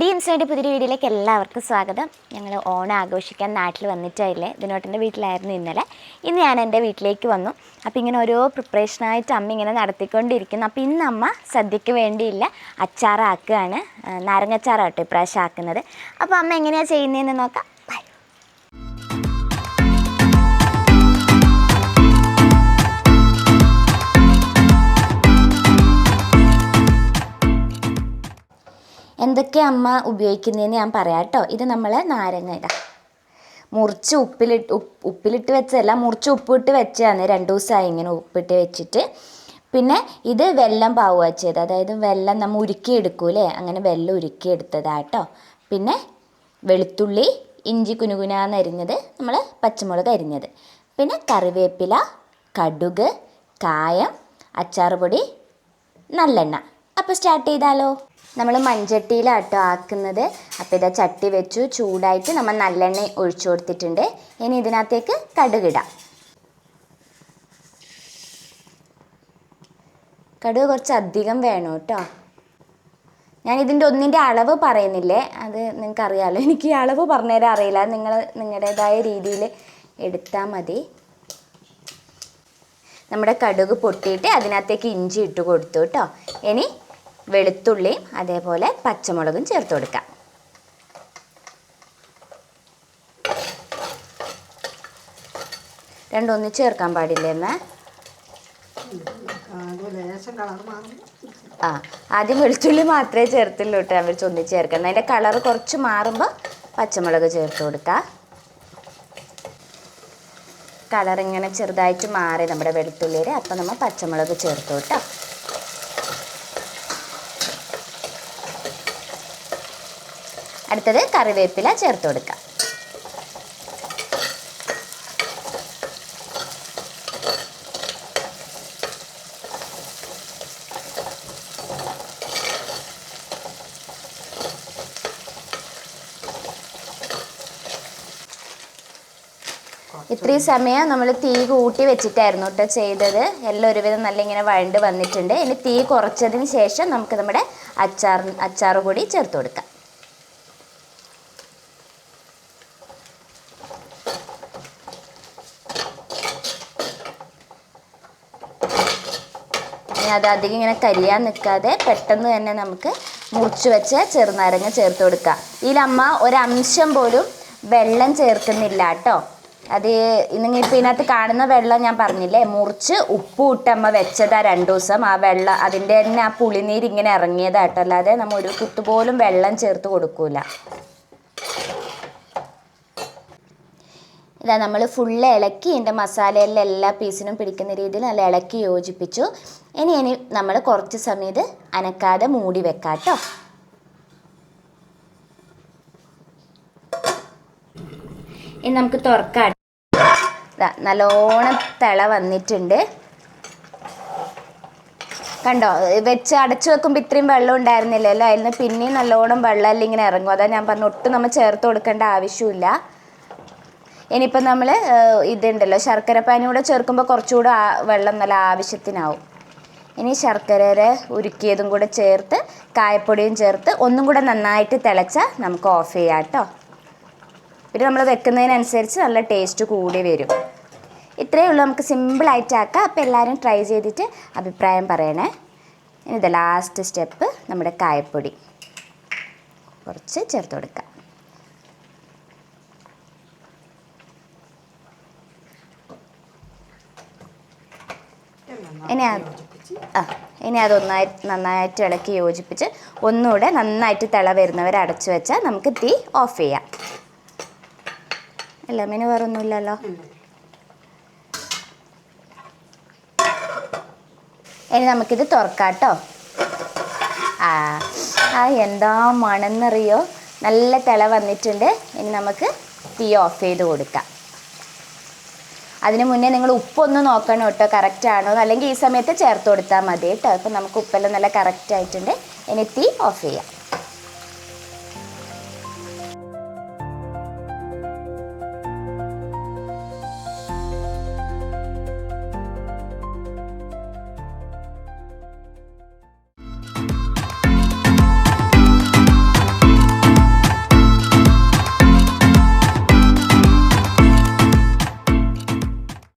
ഡീംസിന്റെ പുതിയ വീഡിയോയിലേക്ക് എല്ലാവർക്കും സ്വാഗതം. ഞങ്ങൾ ഓണം ആഘോഷിക്കാൻ നാട്ടിൽ വന്നിട്ടായില്ലേ? ദിനോട്ടന്റെ വീട്ടിലായിരുന്നു ഇന്നലെ. ഇന്ന് ഞാൻ എന്റെ വീട്ടിലേക്ക് വന്നു. അപ്പോൾ ഇങ്ങനെ ഓരോ പ്രിപ്പറേഷനായിട്ട് അമ്മ ഇങ്ങനെ നടത്തിക്കൊണ്ടിരിക്കുന്നു. അപ്പോൾ ഇന്ന് അമ്മ സദ്യക്ക് വേണ്ടിയില്ല അച്ചാറാക്കുകയാണ്. നാരങ്ങച്ചാറാട്ടോ ഇപ്രാവശ്യം ആക്കുന്നത്. അപ്പോൾ അമ്മ എങ്ങനെയാണ് ചെയ്യുന്നതെന്ന് നോക്കാം. എന്തൊക്കെ അമ്മ ഉപയോഗിക്കുന്നതെന്ന് ഞാൻ പറയാം കേട്ടോ ഇത് നമ്മൾ നാരങ്ങ ഇടാം. മുറിച്ച് ഉപ്പിലിട്ട് ഉപ്പ് ഉപ്പിലിട്ട് വെച്ചതല്ല മുറിച്ച് ഉപ്പിട്ട് വെച്ചതാണ്. രണ്ട് ദിവസമായി ഇങ്ങനെ ഉപ്പിട്ട് വെച്ചിട്ട്. പിന്നെ ഇത് വെല്ലം പാവ വെച്ചത്. അതായത് വെല്ലം നമ്മൾ ഉരുക്കി എടുക്കൂലേ? അങ്ങനെ വെല്ലം ഉരുക്കി എടുത്തതാട്ടോ. പിന്നെ വെളുത്തുള്ളി ഇഞ്ചി കുനുകുനാന്ന് അരിഞ്ഞത് നമ്മൾ പച്ചമുളക് അരിഞ്ഞത്. പിന്നെ കറിവേപ്പില കടുക് കായം അച്ചാർ പൊടി നല്ലെണ്ണ. അപ്പോൾ സ്റ്റാർട്ട് ചെയ്താലോ? നമ്മൾ മൺചട്ടിയിലാട്ടോ ആക്കുന്നത്. അപ്പോൾ ഇതാ ചട്ടി വെച്ചു. ചൂടായിട്ട് നമ്മൾ നല്ലെണ്ണ ഒഴിച്ചു കൊടുത്തിട്ടുണ്ട്. ഇനി ഇതിനകത്തേക്ക് കടുകിടാം കടുക് കുറച്ച് അധികം വേണം കേട്ടോ. ഞാൻ ഇതിന്റെ ഒന്നിന്റെ അളവ് പറയുന്നില്ലേ? അത് നിങ്ങൾക്ക് അറിയാമല്ലോ എനിക്ക് ഈ അളവ് പറഞ്ഞുതരാൻ അറിയില്ല. നിങ്ങൾ നിങ്ങളുടേതായ രീതിയിൽ എടുത്താൽ മതി. നമ്മുടെ കടുക് പൊട്ടിയിട്ട് അതിനകത്തേക്ക് ഇഞ്ചി ഇട്ട് കൊടുത്തു കേട്ടോ. ഇനി വെളുത്തുള്ളിയും അതേപോലെ പച്ചമുളകും ചേർത്ത് കൊടുക്കാം. രണ്ടൊന്ന് ചേർക്കാൻ പാടില്ലേ അമ്മ? ആ ആദ്യം വെളുത്തുള്ളി മാത്രമേ ചേർത്തുള്ളൂ കേട്ടോ. അവർ ചൊന്നി ചേർക്കുന്നത് അതിന്റെ കളർ കുറച്ച് മാറുമ്പോൾ പച്ചമുളക് ചേർത്ത് കൊടുക്കുക കളർ ഇങ്ങനെ ചെറുതായിട്ട് മാറി നമ്മുടെ വെളുത്തുള്ളിയുടെ. അപ്പോൾ നമ്മൾ പച്ചമുളക് ചേർത്തു കേട്ടോ അടുത്തത് കറിവേപ്പില ചേർത്ത് കൊടുക്കാം. ഇത്രയും സമയം നമ്മൾ തീ കൂട്ടി വെച്ചിട്ടായിരുന്നു കേട്ടോ ചെയ്തത്. എല്ലാം ഒരുവിധം നല്ല ഇങ്ങനെ വഴണ്ട് വന്നിട്ടുണ്ട്. ഇനി തീ കുറച്ചതിന് ശേഷം നമുക്ക് നമ്മുടെ അച്ചാർ അച്ചാർ കൂടി ചേർത്ത് കൊടുക്കാം. അത് അധികം ഇങ്ങനെ കരിയാൻ നിൽക്കാതെ പെട്ടെന്ന് തന്നെ നമുക്ക് മുറിച്ച് വെച്ച് ചെറുനാരങ്ങ ചേർത്ത് കൊടുക്കാം. ഇതിലമ്മ ഒരംശം പോലും വെള്ളം ചേർക്കുന്നില്ല കേട്ടോ. അത് നിങ്ങൾ ഇപ്പം ഇതിനകത്ത് കാണുന്ന വെള്ളം ഞാൻ പറഞ്ഞില്ലേ മുറിച്ച് ഉപ്പ് ഇട്ടമ്മ വെച്ചതാ രണ്ട് ദിവസം. ആ വെള്ളം അതിന്റെ തന്നെ ആ പുളിനീര് ഇങ്ങനെ ഇറങ്ങിയതാട്ടോ അല്ലാതെ നമ്മൾ ഒരു കുത്തുപോലും വെള്ളം ചേർത്ത് കൊടുക്കൂല. ഇതാ നമ്മൾ ഫുള്ള് ഇളക്കി ഇതിന്റെ മസാലയിലെ എല്ലാ പീസിനും പിടിക്കുന്ന രീതിയിൽ നല്ല ഇളക്കി യോജിപ്പിച്ചു. ഇനി ഇനി നമ്മൾ കുറച്ച് സമയം ഇത് അനക്കാതെ മൂടി വെക്കാം കേട്ടോ ഇനി നമുക്ക് തുറക്കാം. നല്ലോണം തിള വന്നിട്ടുണ്ട്. കണ്ടോ? വെച്ച് അടച്ചു വെക്കുമ്പോൾ ഇത്രയും വെള്ളം ഉണ്ടായിരുന്നില്ലല്ലോ? അതിൽ നിന്ന് പിന്നെയും നല്ലോണം വെള്ളം ഇങ്ങനെ ഇറങ്ങും. അതാ ഞാൻ പറഞ്ഞു ഒട്ടും നമ്മൾ ചേർത്ത് കൊടുക്കേണ്ട ആവശ്യമില്ല ഇനിയിപ്പോൾ നമ്മൾ ഇതുണ്ടല്ലോ ശർക്കര പാനി കൂടെ ചേർക്കുമ്പോൾ കുറച്ചുകൂടെ വെള്ളം നല്ല ആവശ്യത്തിനാവും. ഇനി ശർക്കര ഉരുക്കിയതും കൂടെ ചേർത്ത് കായപ്പൊടിയും ചേർത്ത് ഒന്നും കൂടെ നന്നായിട്ട് തിളച്ചാൽ നമുക്ക് ഓഫ് ചെയ്യാം കേട്ടോ. പിന്നെ നമ്മൾ വെക്കുന്നതിനനുസരിച്ച് നല്ല ടേസ്റ്റ് കൂടി വരും. ഇത്രയേ ഉള്ളൂ. നമുക്ക് സിമ്പിളായിട്ട് ആക്കാം. അപ്പോൾ എല്ലാവരും ട്രൈ ചെയ്തിട്ട് അഭിപ്രായം പറയണേ. ഇനി ഇത് ലാസ്റ്റ് സ്റ്റെപ്പ് നമ്മുടെ കായപ്പൊടി. കുറച്ച് ചേർത്ത് കൊടുക്കാം. ഇനി അത് ആ ഇനി അതൊന്നായി നന്നായിട്ട് ഇളക്കി യോജിപ്പിച്ച് ഒന്നുകൂടെ നന്നായിട്ട് തിള വരുന്നവരെ അടച്ചു വെച്ചാൽ നമുക്ക് തീ ഓഫ് ചെയ്യാം. അല്ല മെനു വേറൊന്നുമില്ലല്ലോ? ഇനി നമുക്കിത് തുറക്കാം കേട്ടോ ആ ആ എന്താ മണമെന്നറിയോ നല്ല തിള വന്നിട്ടുണ്ട്. ഇനി നമുക്ക് തീ ഓഫ് ചെയ്ത് കൊടുക്കാം. അതിന് മുന്നേ നിങ്ങൾ ഉപ്പൊന്ന് നോക്കണം കേട്ടോ കറക്റ്റ് ആണോ അല്ലെങ്കിൽ ഈ സമയത്ത് ചേർത്ത് കൊടുത്താൽ മതി കേട്ടോ. അപ്പം നമുക്ക് ഉപ്പെല്ലാം നല്ല കറക്റ്റ് ആയിട്ടുണ്ട്. ഇനി തീ ഓഫ് ചെയ്യാം.